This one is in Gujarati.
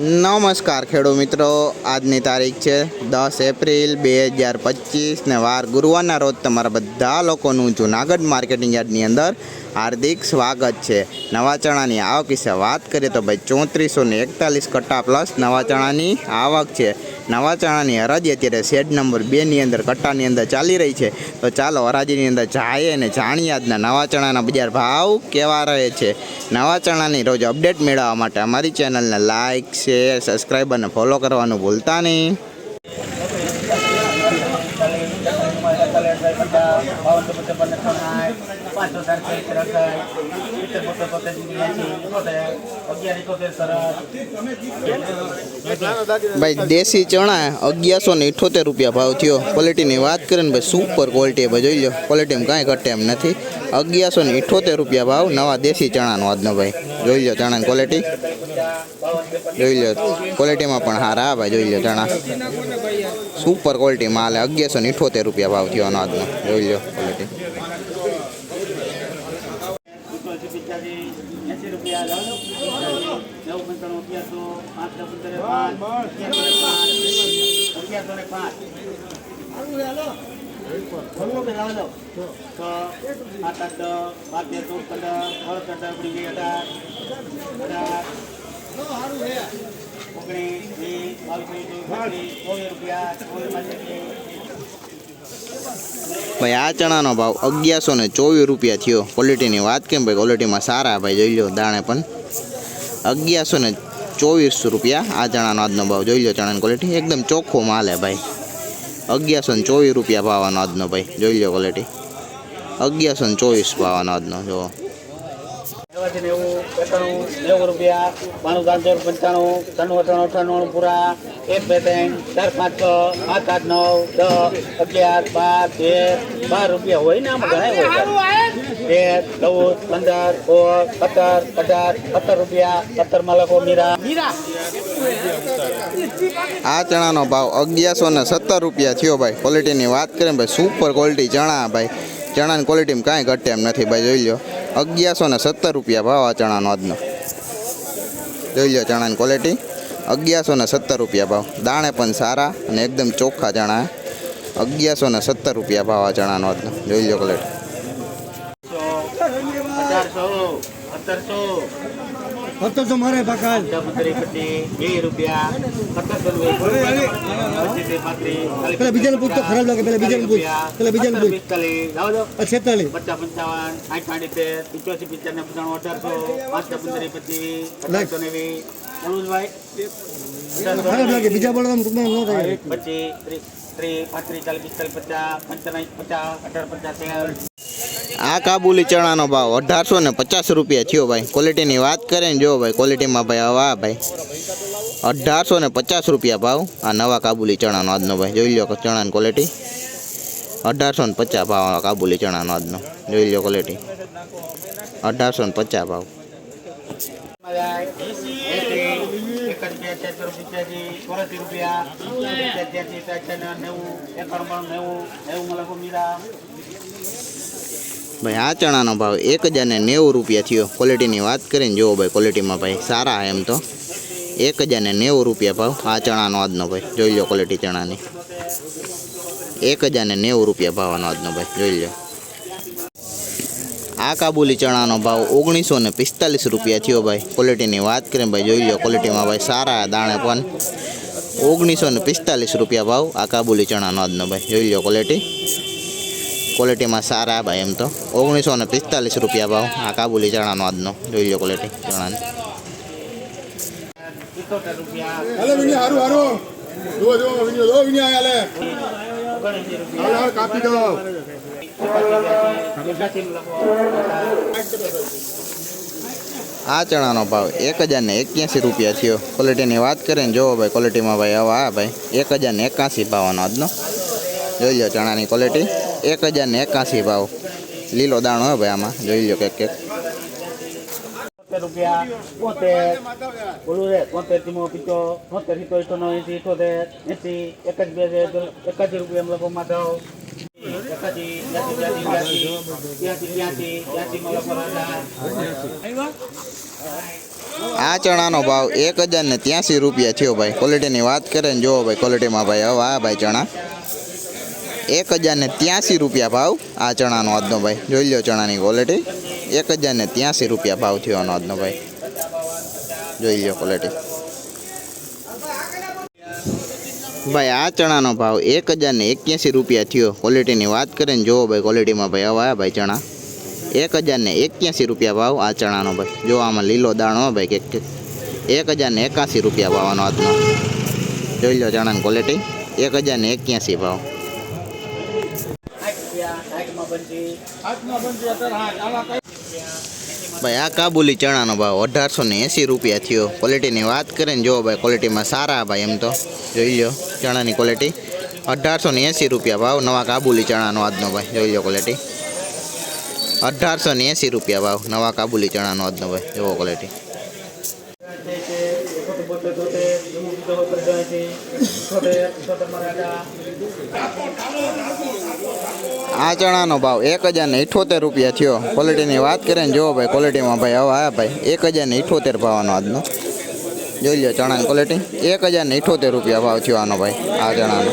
નમસ્કાર ખેડૂત મિત્રો, આજની તારીખ છે દસ એપ્રિલ બે હજાર પચીસ ને વાર ગુરુવારના રોજ તમારા બધા લોકોનું જુનાગઢ માર્કેટિંગ યાર્ડની અંદર હાર્દિક સ્વાગત છે. નવા ચણાની આવક વિશે વાત કરીએ તો ભાઈ ચોત્રીસો ને એકતાલીસ કટ્ટા પ્લસ નવા ચણાની આવક છે. નવા ચણાની હરાજી અત્યારે શેડ નંબર બેની અંદર, કટ્ટાની અંદર ચાલી રહી છે. તો ચાલો હરાજીની અંદર જાય અને જાણીએ આજના નવા ચણાના બજાર ભાવ કેવા રહે છે. નવા ચણાની રોજ અપડેટ મેળવવા માટે અમારી ચેનલને લાઇક શેર સબસ્ક્રાઈબ અને ફોલો કરવાનું ભૂલતા નહીં. ભાઈ, દેશી ચણા અગિયારસો ને ઇઠોતેર રૂપિયા ભાવ થયો. ક્વોલિટીની વાત કરીએ ને ભાઈ સુપર ક્વોલિટી ભાઈ, જોઈ લો. ક્વોલિટીમાં કાંઈ ઘટે એમ નથી. અગિયારસો ને ઇઠોતેર રૂપિયા ભાવ નવા દેશી ચણાનો આજનો ભાઈ. જોઈ લો ચણાની ક્વોલિટી જોઈ લો. ક્વોલિટીમાં પણ હારા, ભાઈ, જોઈ લો ચણા. સુપર ક્વોલિટી માલ અગિયારસો ને ઇઠોતેર રૂપિયા ભાવ થયો આનો આજનો જોઈ લો ક્વોલિટી એસી ભાઈ, આ ચણાનો ભાવ અગિયારસો ને ચોવીસ રૂપિયા થયો. ક્વોલિટીની વાત કેમ ભાઈ? ક્વોલિટીમાં સારા ભાઈ, જોઈ લો દાણે પણ. અગિયારસો ને ચોવીસ રૂપિયા આ ચણાનો આજનો ભાવ. જોઈ લો ચણાની ક્વોલિટી એકદમ ચોખ્ખો માલ ભાઈ. અગિયારસો ને ચોવીસ રૂપિયા ભાવવાનો આજનો ભાઈ. જોઈ લો ક્વોલિટી અગિયારસો ને ચોવીસ ભાવવાનો આજનો જો નેવાસી નેવું એકાણું નેવું રૂપિયા બાણું ત્રણસો પંચાણું ત્રણું અઠાણું અઠાણું પૂરા એક બે ત્રણ ચાર પાંચ છ પાંચ આઠ નવ દસ અગિયાર બાર તેર બાર રૂપિયા હોય ને આમાં ઘણા હોય તેર ચૌદ પંદર સોળ સત્તર અઢાર સત્તર રૂપિયા સત્તરમાં લખો મીરા આ ચણાનો ભાવ અગિયારસો ને સત્તર રૂપિયા થયો ભાઈ. ક્વોલિટીની વાત કરીએ ભાઈ સુપર ક્વોલિટી ચણા ભાઈ. ચણાની ક્વોલિટીમાં કાંઈ ઘટે એમ નથી ભાઈ, જોઈ લો અગિયારસો ને સત્તર રૂપિયા ભાવ આ ચણાનો આજનો. જોઈ લો ચણાની ક્વોલિટી અગિયારસો ને સત્તર રૂપિયા ભાવ. દાણે પણ સારા અને એકદમ ચોખ્ખા ચણા. અગિયારસો ને સત્તર રૂપિયા ભાવ આ ચણાનો આજનો. જોઈ લો ક્વોલિટી હતો તો મારે બકાલ પચીસ પચીસ પેલા બીજાને પૂછ તો ખરાબ લાગે પેલા બીજાને પૂછ પેલા બીજાને પૂછ. છેતાલીસ. પચાસ પંચાવન સાઠ સાઠ પિચોસી પિચાને પંચાણું અઢારસો પાંચ પંદરી પચીસ અઢારસો નેવી ખરાબ લાગે બીજા બોલવાનું ટૂંકમાં ન થાય. પચીસ ત્રીસ ત્રીસ પાંત્રીસ ચાલીસ પિસ્તાલીસ પચાસ પંચાવન પચાસ અઢાર પચાસ તેર આ કાબુલી ચણાનો ભાવ અઢારસો ને પચાસ રૂપિયા થયો ભાઈ. ક્વોલિટીની વાત કરે ને જો ભાઈ ક્વોલિટીમાં ભાઈ વાહ ભાઈ, અઢારસો ને પચાસ રૂપિયા ભાવ. આ નવા કાબુલી ચણાનો આજનો ભાઈ, જોઈ લો ચણાની ક્વોલિટી અઢારસો ને પચાસ ભાવ કાબુલી ચણાનો આજનો. જોઈ લો ક્વોલિટી અઢારસો ને પચાસ ભાવ. ભાઈ, આ ચણાનો ભાવ એક હજાર ને નેવું રૂપિયા થયો. ક્વોલિટીની વાત કરીને જુઓ ભાઈ ક્વોલિટીમાં ભાઈ સારા એમ તો. એક હજાર ને નેવું રૂપિયા ભાવ, આ ચણાનો આજનો ભાઈ, જોઈ લો ક્વોલિટી ચણાની. એક હજાર ને નેવું રૂપિયા ભાવનો આજનો ભાઈ, જોઈ લો. આ કાબુલી ચણાનો ભાવ ઓગણીસો ને પિસ્તાલીસ રૂપિયા થયો ભાઈ. ક્વોલિટીની વાત કરીએ ભાઈ, જોઈ લો ક્વોલિટીમાં ભાઈ સારા દાણે પણ. ઓગણીસો ને પિસ્તાલીસ રૂપિયા ભાવ આ કાબુલી ચણાનો આજનો ભાઈ, જોઈ લો ક્વોલિટી ક્વોલિટીમાં સારા ભાઈ એમ તો. ઓગણીસો ને પિસ્તાલીસ રૂપિયા ભાવ. આ કાબુલી ચણાનો આજનો. જોઈ લો ક્વોલિટી ચણાની. હાલો વિની હારું હારું. જો જો વિની જો વિની આલે હાલ હાલ કાપી દો. આ ચણાનો ભાવ એક હજાર ને એક્યાસી રૂપિયા થયો. ક્વોલિટીની વાત કરીએ ને જોવો ભાઈ ક્વોલિટીમાં ભાઈ હવે આ ભાઈ. એક હજાર ને એકાસી ભાવનો આજનો. જોઈ લો ચણાની ક્વોલિટી એક હજાર ને એકાસી ભાવ. લીલો દાણો હોય ભાઈ આમાં. જોઈ લો કેક કેક. રૂપિયા તોતેર બોલું રે પીચો એસી ઇઠોતેર એસી એક જ બે એકાસી રૂપિયા એમ માં આ ચણાનો ભાવ એક હજાર ને ત્યાંસી રૂપિયા થયો ભાઈ. ક્વોલિટીની વાત કરે ને જોવો ભાઈ ક્વોલિટીમાં ભાઈ. હવે આ ભાઈ ચણા. એક હજાર ને ત્યાંસી રૂપિયા ભાવ. આ ચણાનો આજનો ભાઈ. જોઈ લો ચણાની ક્વોલિટી એક હજાર ને ત્યાંસી રૂપિયા ભાવ થયો આનો આજનો ભાઈ. જોઈ લો ક્વોલિટી ભાઈ, આ ચણાનો ભાવ એક હજાર ને એક્યાસી રૂપિયા થયો. ક્વોલિટીની વાત કરે ને જુઓ ભાઈ ક્વોલિટીમાં ભાઈ હવે આ ભાઈ ચણા. એક હજાર ને એક્યાસી રૂપિયા ભાવ આ ચણાનો ભાઈ. જો આમાં લીલો દાણો હોય ભાઈ કે એક હજાર ને એકાસી રૂપિયા ભાવ આનો આજનો. જોઈ લો ચણાની ક્વોલિટી એક હજાર ને એક્યાસી ભાવ. ભાઈ આ કાબુલી ચણાનો ભાવ અઢારસો ને એંસી રૂપિયા થયો. ક્વોલિટીની વાત કરે ને જો ભાઈ ક્વોલિટીમાં સારા ભાઈ એમ તો. જોઈ લો ચણાની ક્વોલિટી અઢારસો ને એંસી રૂપિયા ભાવ નવા કાબુલી ચણાનો આજનો ભાઈ. જોઈ લો ક્વોલિટી અઢારસો ને એંસી રૂપિયા ભાવ નવા કાબુલી ચણાનો આજનો ભાઈ. જોવો ક્વોલિટી આ ચણાનો ભાવ એક હજાર ને ઇઠોતેર રૂપિયા થયો. ક્વોલિટીની વાત કરે ને જુઓ ભાઈ ક્વોલિટીમાં ભાઈ હવે આ ભાઈ. એક હજાર ને ઇઠોતેર ભાવનો આજનો. જોઈ લો ચણાની ક્વોલિટી એક હજાર ને ઇઠોતેર રૂપિયા ભાવ થયો આનો ભાઈ, આ ચણાનો.